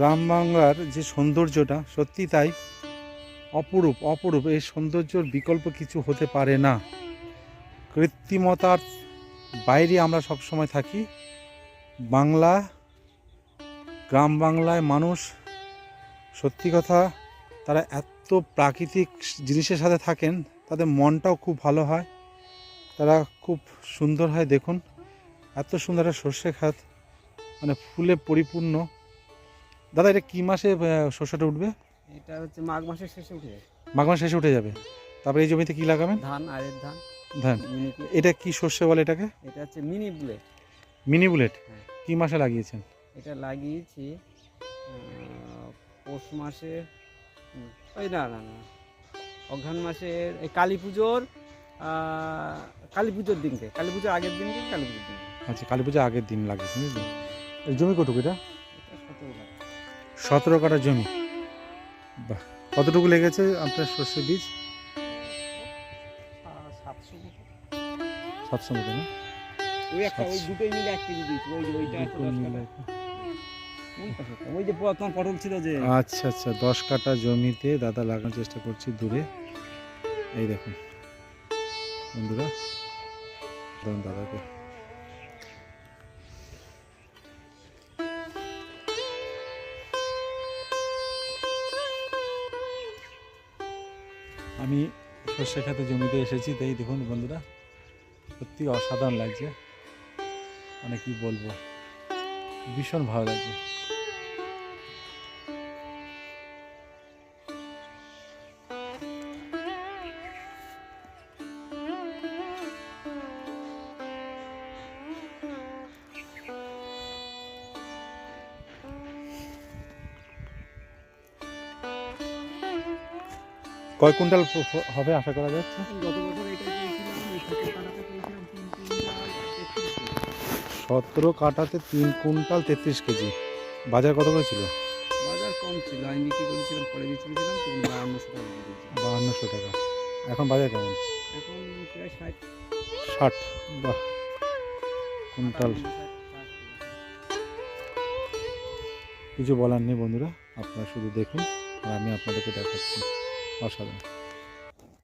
গ্রাম বাংলার যে সৌন্দর্যটা, সত্যি তাই অপরূপ অপরূপ। এই সৌন্দর্যর বিকল্প কিছু হতে পারে না। কৃত্রিমতার বাইরে আমরা সব সময় থাকি। বাংলা, গ্রাম বাংলায় মানুষ, সত্যি কথা, তারা এত প্রাকৃতিক জিনিসের সাথে থাকেন, তাদের মনটাও খুব ভালো হয়। তারা খুব সুন্দর হয়, দেখুন। এত সুন্দর একটা সর্ষে খাত মানে ফুলে পরিপূর্ণ। দাদা এটা কী মাসে শস্যটা উঠবে? এটা হচ্ছে মাঘ মাসের শেষে উঠে যাবে। মাঘ মাস শেষে উঠে যাবে। তারপরে এই জমিতে কী লাগাবেন? ধান আয়ের ধান। ধান। এটা কি শস্য বলে এটাকে? এটা হচ্ছে মিনি বুলেট মিনি বুলেট। হ্যাঁ। কি মাসে লাগিয়েছেন? এটা লাগিয়েছি পৌষ মাসে ওই না না না। অঘ্রাণ মাসের এই কালী পুজোর কালী পুজোর দিনকে। কালী পুজোর আগের দিনকে কালী পুজোর দিনকে। আচ্ছা কালী পুজো আগের দিন লাগিয়েছেন জমি কটুকু এটা? সতেরো কাটা জমি। বাহ কতটুকু লেগেছে আপনার সর্ষে বীজ? সাতশো মতো। না? ওই একটা ওই দুটোই মিলে এক কেজি দিয়েছি ওই ওইটা যে তোমার পটল ছিল যে। আচ্ছা আচ্ছা দশ কাটা জমিতে দাদা লাগানোর চেষ্টা করছি দূরে। এই দেখুন। বন্ধুরা দাদাকে। আমি সর্ষে খাতে জমিতে এসেছি, তাই দেখুন বন্ধুরা, সত্যি অসাধারণ লাগছে। মানে কি বলব, ভীষণ ভালো লাগছে। কয় কুইন্টাল হবে আশা করা যাচ্ছে? সতেরো কাটাতে তিন কুইন্টাল তেত্রিশ কেজি। বাজার কত করে ছিল? বাজার কম ছিল আমি বিক্রি করেছিলাম পরে বিক্রি করেছিলাম বাহান্নশো টাকা বাহান্নশো টাকা। এখন বাজার কেমন? এখন প্রায় ষাট। ষাট। বাহ। কুইন্টাল। কিছু বলার নেই বন্ধুরা আপনারা শুধু দেখুন আর আমি আপনাদেরকে দেখাচ্ছি। অসাধারণ।